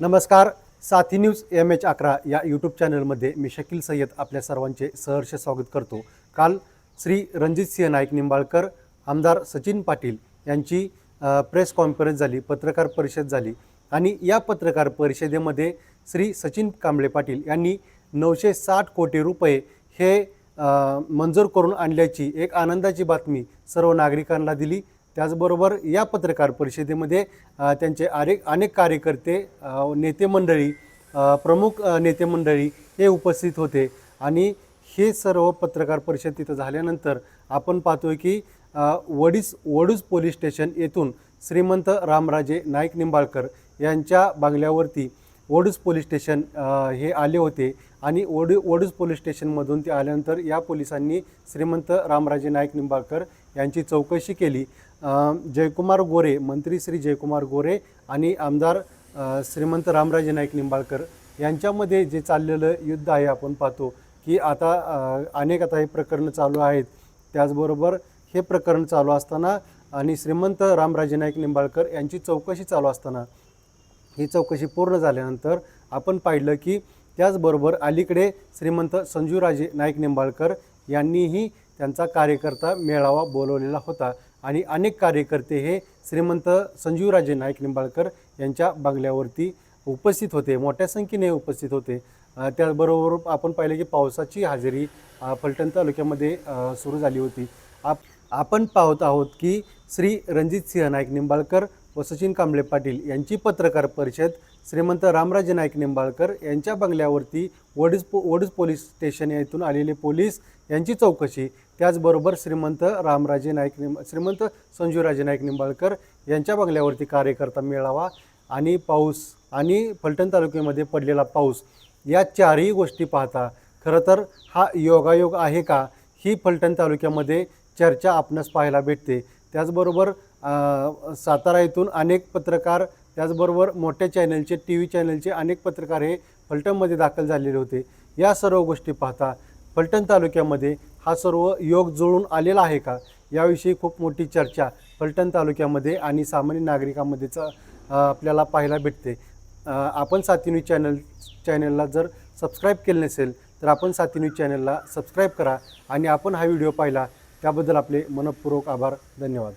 नमस्कार साथी news M H अकरा या यूट्यूब चॅनलमध्ये मी शकील सय्यद आपल्या सर्वांचे सहर्ष स्वागत करतो. काल श्री रणजितसिंह नाईक निंबाळकर आमदार सचिन पाटील यांची प्रेस कॉन्फरन्स झाली पत्रकार परिषद झाली आणि या पत्रकार परिषदेमध्ये श्री सचिन कांबळे पाटील यांनी नऊशे साठ कोटी रुपये हे मंजूर करून आणल्याची एक आनंदाची बातमी सर्व नागरिकांना दिली. त्याचबरोबर या पत्रकार परिषदेमध्ये त्यांचे अनेक अनेक कार्यकर्ते नेते मंडळी प्रमुख नेते मंडळी हे उपस्थित होते. आणि हे सर्व पत्रकार परिषद तिथं झाल्यानंतर आपण पाहतोय की वडीस वडूज पोलीस स्टेशन येथून श्रीमंत रामराजे नाईक निंबाळकर यांच्या बांगल्यावरती वडूज पोलीस स्टेशन हे आले होते. आणि वडू वडूज पोलीस स्टेशनमधून ते आल्यानंतर या पोलिसांनी श्रीमंत रामराजे नाईक निंबाळकर यांची चौकशी केली. जयकुमार गोरे मंत्री श्री जयकुमार गोरे आणि आमदार श्रीमंत रामराजे नाईक निंबाळकर यांच्यामध्ये जे चाललेलं युद्ध आहे आपण पाहतो की आता अनेक आता हे प्रकरणं चालू आहेत. त्याचबरोबर हे प्रकरण चालू असताना आणि श्रीमंत रामराजे नाईक निंबाळकर यांची चौकशी चालू असताना ही चौकशी पूर्ण झाल्यानंतर आपण पाहिलं की त्याचबरोबर अलीकडे श्रीमंत संजूराजे नाईक निंबाळकर यांनीही त्यांचा कार्यकर्ता मेळावा बोलवलेला होता. आणि अनेक कार्यकर्ते हे श्रीमंत संजीवराजे नाईक निंबाळकर यांच्या बंगल्यावरती उपस्थित होते. मोठ्या संख्येने उपस्थित होते. त्याचबरोबर आपण पाहिलं की पावसाची हजेरी फलटण तालुक्यामध्ये सुरू झाली होती. आप आपण पाहत आहोत की श्री रणजित सिंह नाईक निंबाळकर व सचिन कांबळे पाटील यांची पत्रकार परिषद श्रीमंत रामराजे नाईक निंबाळकर यांच्या बंगल्यावरती वडूज पो वडूज पोलीस स्टेशन येथून आलेले पोलीस यांची चौकशी. त्याचबरोबर श्रीमंत रामराजे नाईक निंब श्रीमंत संजूराजे नाईक निंबाळकर यांच्या बंगल्यावरती कार्यकर्ता मेळावा आणि पाऊस आणि फलटण तालुक्यामध्ये पडलेला पाऊस या चारही गोष्टी पाहता. खरं तर हा योगायोग आहे का? ही फलटण तालुक्यामध्ये चर्चा आपणास पाहायला भेटते. त्याचबरोबर सातारा येथून अनेक पत्रकार त्याचबरोबर मोठ्या चॅनलचे टी व्ही चॅनलचे अनेक पत्रकार हे फलटणमध्ये दाखल झालेले होते. या सर्व गोष्टी पाहता फलटण तालुक्यामध्ये हा सर्व योग जुळून आलेला आहे का? याविषयी खूप मोठी चर्चा फलटण तालुक्यामध्ये आणि सामान्य नागरिकांमध्येच आपल्याला पाहायला भेटते. आपण सातिन्यू चॅनल चॅनलला जर सबस्क्राईब केलं नसेल तर आपण सातिन्यू चॅनलला सबस्क्राईब करा आणि आपण हा व्हिडिओ पाहिला. त्याबद्दल आपले मनपूर्वक आभार. धन्यवाद.